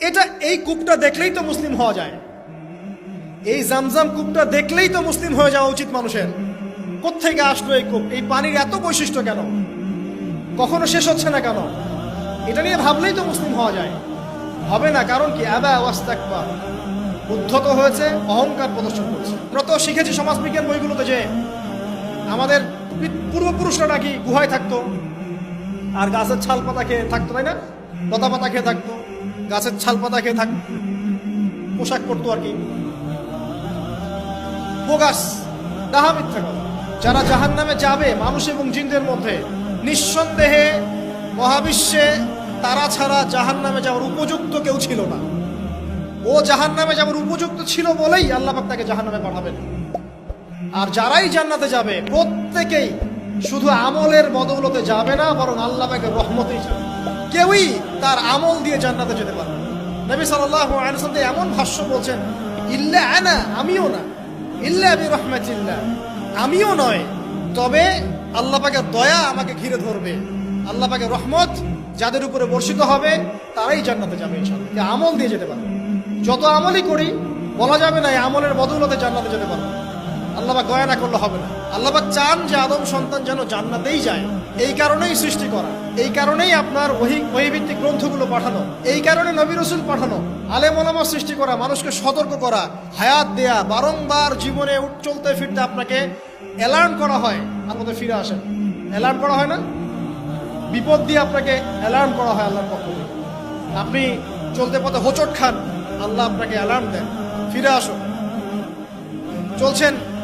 এটা এই কূপটা দেখলেই তো মুসলিম হওয়া যায়। এই জামজাম কূপটা দেখলেই তো মুসলিম হয়ে যাওয়া উচিত মানুষের। কোত্থেকে আসলো এই কূপ? এই পানির এত বৈশিষ্ট্য কেন? কখনো শেষ হচ্ছে না কেন? এটা নিয়ে ভাবলেই তো মুসলিম হওয়া যায়। হবে না, কারণ কি? আবা ওয়াস্তাকবা উদ্ধত হয়েছে, অহংকার প্রদর্শন করছে। আমরা তো শিখেছি সমাজবিজ্ঞান বইগুলোতে যে আমাদের পূর্বপুরুষরা নাকি গুহায় থাকতো। আর গাছের ছাল পাতা খেয়ে থাকতো, তাই না? লতা পাতা খেয়ে থাকতো। গাছের ছাল পাতা খেয়ে থাক। পোশাক করতো আর কি। বোগাস, ডাহা মিথ্যা কথা। যারা জাহান নামে যাবে, মানুষ এবং জিনদের মধ্যে, নিঃসন্দেহে মহাবিশ্বে তারা ছাড়া জাহান নামে যাওয়ার উপযুক্ত কেউ ছিল না। ও জাহান নামে যাওয়ার উপযুক্ত ছিল বলেই আল্লাহ তাকে জাহান নামে পাঠাবেন। আর যারাই জান্নাতে যাবে, প্রত্যেকেই শুধু আমলের বদৌলতে যাবে না, বরং আল্লাহ রহমতেই যাবে। কেউই তার আমল দিয়ে জান্নাতে যেতে পারে। নবী আলাইহি এমন ভাষ্য বলছেন, ইল্লা আনা, আমিও না। ইল্লা বি রাহমাতিল্লাহ আমিও নয়। তবে আল্লাহ পাকের দয়া আমাকে ঘিরে ধরবে। আল্লাহ পাকের রহমত যাদের উপরে বর্ষিত হবে, তারাই জান্নাতে যাবে আমল দিয়ে যেতে পারবে যত আমলই করি, বলা যাবে না আমলের বদৌলতে জান্নাতে যেতে পারবে আল্লাহবাক গয়না করলে হবে না। আল্লাহবাক চান যে আদম সন্তান যেন জান্নাতেই যায়। এই কারণেই সৃষ্টি করা। এই কারণেই আপনার ওহি ওহিভিত্তিক গ্রন্থগুলো পাঠানো। এই কারণে নবী রসুল পাঠানো। আলেম ওলামা সৃষ্টি করা, মানুষকে সতর্ক করা, হায়াত দেয়া, বারংবার জীবনে উঠ- চলতে ফিরতে আপনাকে অ্যালার্ম করা হয় আপনাদের ফিরে আসেন। অ্যালার্ম করা হয় না? বিপদ দিয়ে আপনাকে অ্যালার্ম করা হয় আল্লাহর পক্ষ থেকে। আপনি চলতে পথে হোঁচট খান, আল্লাহ আপনাকে অ্যালার্ম দেন। ফিরে আসুন। চলছেন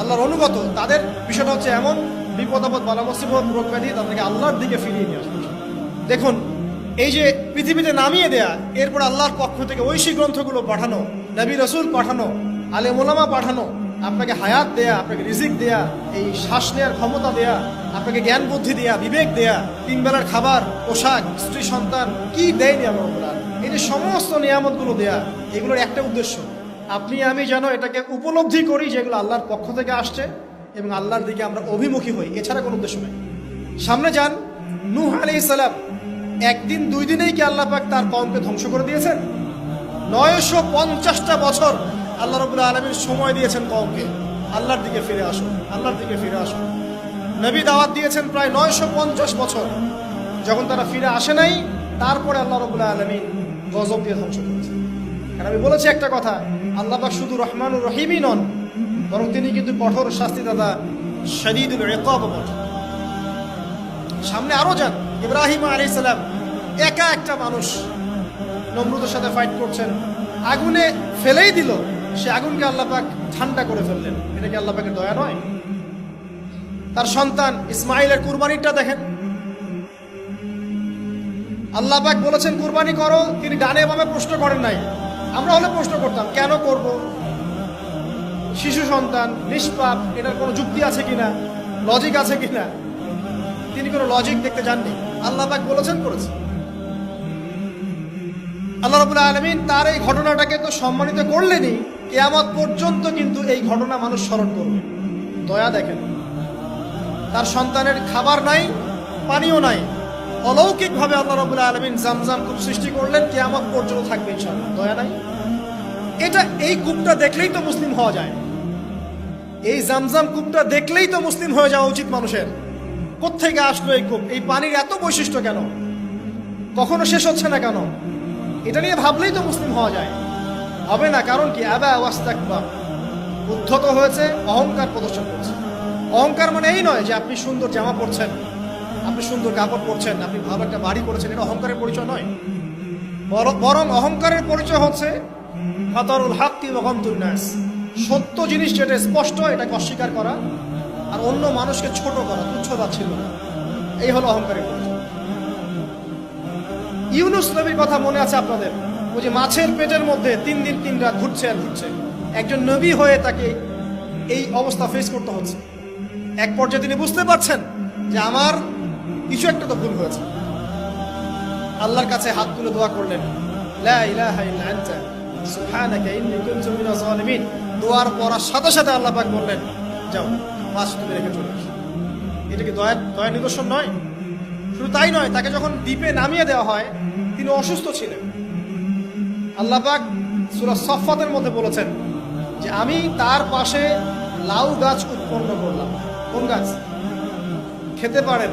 আল্লাহর অনুগত, তাদের বিষয়টা হচ্ছে এমন বিপদ আপদ বালা মুসিবত রোগ ব্যাধি তাদেরকে আল্লাহর দিকে ফিরিয়ে নিয়ে আসবে দেখুন, এই যে পৃথিবীতে নামিয়ে দেয়া, এরপর আল্লাহর পক্ষ থেকে ঐশী গ্রন্থগুলো পাঠানো, নবী রসুল পাঠানো, আলে মোলামা পাঠানো, আপনাকে হায়াত দেয়া, আপনাকে রিজিক দেয়া, এই শ্বাস নেওয়ার ক্ষমতা দেয়া, আপনাকে জ্ঞান বুদ্ধি দেয়া, বিবেক দেয়া তিন বেলার খাবার, পোশাক, স্ত্রী সন্তান, কি দেয়নি এই যে সমস্ত নিয়ামতগুলো দেয়া, এগুলোর একটা উদ্দেশ্য আপনি, আমি যেন এটাকে উপলব্ধি করি যেগুলো আল্লাহর পক্ষ থেকে আসছে এবং আল্লাহর দিকে আমরা অভিমুখী হই, এছাড়া কোনো উদ্দেশ্য নেই। সামনে যান, নূহ আলি সালাম, একদিন, দুই দিনেই কি আল্লাহ পাক তার কমকে ধ্বংস করে দিয়েছেন? নয়শো পঞ্চাশটা বছর আল্লাহ রবুল্লা আলমীর সময় দিয়েছেন কমকে আল্লাহর দিকে ফিরে আসুন, আল্লাহর দিকে ফিরে আসুন। নবী দাওয়াত দিয়েছেন প্রায় নয়শো পঞ্চাশ বছর। যখন তারা ফিরে আসে নাই, তারপরে আল্লাহ রবুল্লা আলমী গজব দিয়ে ধ্বংস করেছেন। আমি বলেছি একটা কথা আল্লাহ পাক শুধু রহমানুর রহিমই নন, বরং তিনি কিন্তু কঠোর শাস্তিদাতা শরীদুল রেকব বটে সামনে আরও যান, ইব্রাহিম আলী সালাম একা একটা মানুষ নমরুদের সাথে ফাইট করছেন, আগুনে ফেলেই দিল, সে আগুনকে আল্লাপাক ঠান্ডা করে ফেললেন। এটা কি আল্লাপাকের দয়া নয়? তার সন্তান ইসমাইলের কুরবানিটা দেখেন। আল্লাপাক বলেছেন, কুরবানি করো। তিনি ডানে বামে প্রশ্ন করেন নাই। আমরা হলে প্রশ্ন করতাম, কেন করব? শিশু সন্তান, নিষ্পাপ, এটার কোনো যুক্তি আছে কিনা? লজিক আছে কিনা? তিনি কোনো লজিক দেখতে যাননি। আল্লাহ পাক বলেছেন করেছে আল্লাহ রবুল্লা আলমিন তার এই ঘটনাটাকে তো সম্মানিত করলেনই, কেয়ামত পর্যন্ত কিন্তু এই ঘটনা মানুষ স্মরণ করবে। দয়া দেখেন। তার সন্তানের খাবার নাই, পানিও নাই। অলৌকিকভাবে আল্লাহ রবুল্লা আলমিন জামজাম কূপ সৃষ্টি করলেন কে কেয়ামত পর্যন্ত থাকবে দয়া নাই? এটা এই কূপটা দেখলেই তো মুসলিম হওয়া যায়। এই জামজাম কূপটা দেখলেই তো মুসলিম হয়ে যাওয়া উচিত মানুষের। কোত্থেকে আসলো এই কূপ? এই পানির এত বৈশিষ্ট্য কেন? কখনো শেষ হচ্ছে না কেন? এটা নিয়ে ভাবলেই তো মুসলিম হওয়া যায়। হবে না, কারণ কি? উদ্ধত হয়েছে, অহংকার প্রদর্শন করছে। অহংকার মানে এই নয় যে আপনি সুন্দর জামা পরছেন। আপনি সুন্দর কাপড় পরছেন, আপনি ভালো একটা বাড়ি করেছেন, এটা অহংকারের পরিচয় নয়। বর- অহংকারের পরিচয় হচ্ছে ফাতারুল হাক্কি নাস। সত্য জিনিস যেটা স্পষ্ট, এটাকে অস্বীকার করা আর অন্য মানুষকে ছোট করা তুচ্ছতা ছিল এই হলো অহংকারের পরিচয়। ইউনুস নবীর কথা মনে আছে আপনাদের? ওই যে মাছের পেটের মধ্যে তিন দিন তিন রাত ঘুরছে আর ঘুরছে। একজন নবী হয়ে তাকে এই অবস্থা ফেস করতে হচ্ছে। এক পর্যায়ে তিনি বুঝতে পারছেন যে আমার কিছু একটা তো ভুল হয়েছে। আল্লাহর কাছে হাত তুলে দোয়া করলেন দোয়ার পড়ার সাথে সাথে আল্লাহ পাক বললেন, যাও মাছ তুমি রেখে চলে এটা কি দয়ার দয়ার নিদর্শন নয়? শুধু তাই নয়, তাকে যখন দ্বীপে নামিয়ে দেওয়া হয়, তিনি অসুস্থ ছিলেন। আল্লাহ পাক সূরা সফাতের মধ্যে বলেছেন যে, আমি তার পাশে লাউ গাছ উৎপন্ন করলাম। কোন গাছ? খেতে পারেন।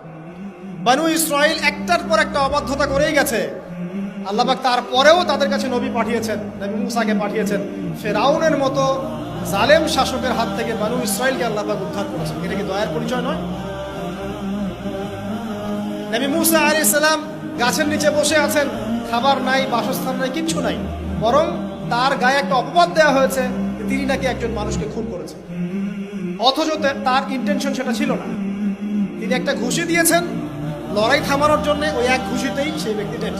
বানু ইসরায়েল একটার পর একটা অবাধ্যতা করেই গেছে। আল্লাহবাক তারপরেও তাদের কাছে নবী পাঠিয়েছেন, নবী মুসাকে পাঠিয়েছেন। ফেরাউনের মতো জালেম শাসকের হাত থেকে বানু ইসরায়েলকে আল্লাহবাক উদ্ধার করেছেন। এটা কি দয়ার পরিচয় নয়? নবী মুসা আলী ইসলাম গাছের নিচে বসে আছেন, খাবার নাই, বাসস্থান নাই, কিচ্ছু নাই। বরং তার গায়ে একটা অপবাদ দেওয়া হয়েছে তিনি নাকি একজন মানুষকে খুন করেছেন। অথচ তার ইন্টেনশন সেটা ছিল না। তিনি একটা ঘুষি দিয়েছেন লড়াই থামানোর জন্য ওই এক ঘুষিতেই সেই ব্যক্তি ডেড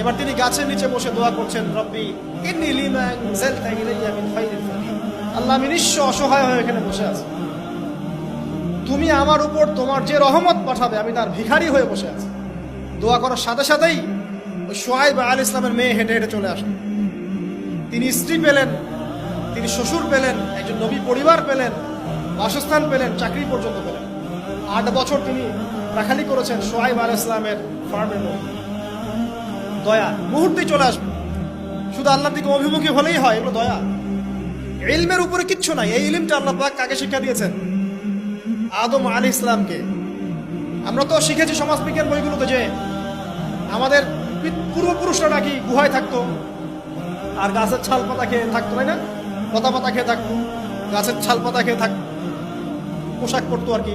এবার তিনি গাছের নিচে বসে দোয়া করছেন, রব্বি, ইন্নী লিমা আনজালতা ইলাইয়া মিন আল্লাহ আমি নিঃস্ব অসহায় হয়ে এখানে বসে আছি। তুমি আমার উপর তোমার যে রহমত পাঠাবে, আমি তার ভিখারি হয়ে বসে আছি। দোয়া করার সাথে সাথেই ওই সোহাইব আল ইসলামের মেয়ে হেঁটে হেঁটে চলে আসেন তিনি স্ত্রী পেলেন, তিনি শ্বশুর পেলেন, একজন নবী পরিবার পেলেন, বাসস্থান পেলেন, চাকরি পর্যন্ত পেলেন। আট বছর তিনি রাখালি করেছেন সোহাইব আল ইসলামের ফার্মের দয়া মুহূর্তেই চলে আসবে। শুধু আল্লাহর দিকে অভিমুখী হলেই হয়, এগুলো দয়া। ইলমের উপরে কিচ্ছু নাই, এই ইলিমটা আল্লাহ পাক কাকে শিক্ষা দিয়েছেন? আদম আলী ইসলামকে আমরা তো শিখেছি সমাজবিজ্ঞান বইগুলোতে যে আমাদের পূর্বপুরুষরা নাকি গুহায় থাকতো, আর গাছের ছাল পাতা খেয়ে থাকতো, তাই না? লতা পাতা খেয়ে থাকতো, গাছের ছাল পাতা খেয়ে থাকতো পোশাক পরতো আর কি।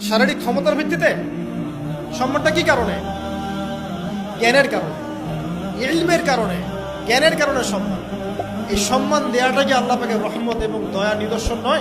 শারীরিক ক্ষমতার ভিত্তিতে? সম্মানটা কি কারণে? জ্ঞানের কারণে। ইলমের কারণে। জ্ঞানের কারণে সম্মান। এই সম্মান দেওয়াটা কি আল্লাহ পাকে রহমত এবং দয়া নিদর্শন নয়?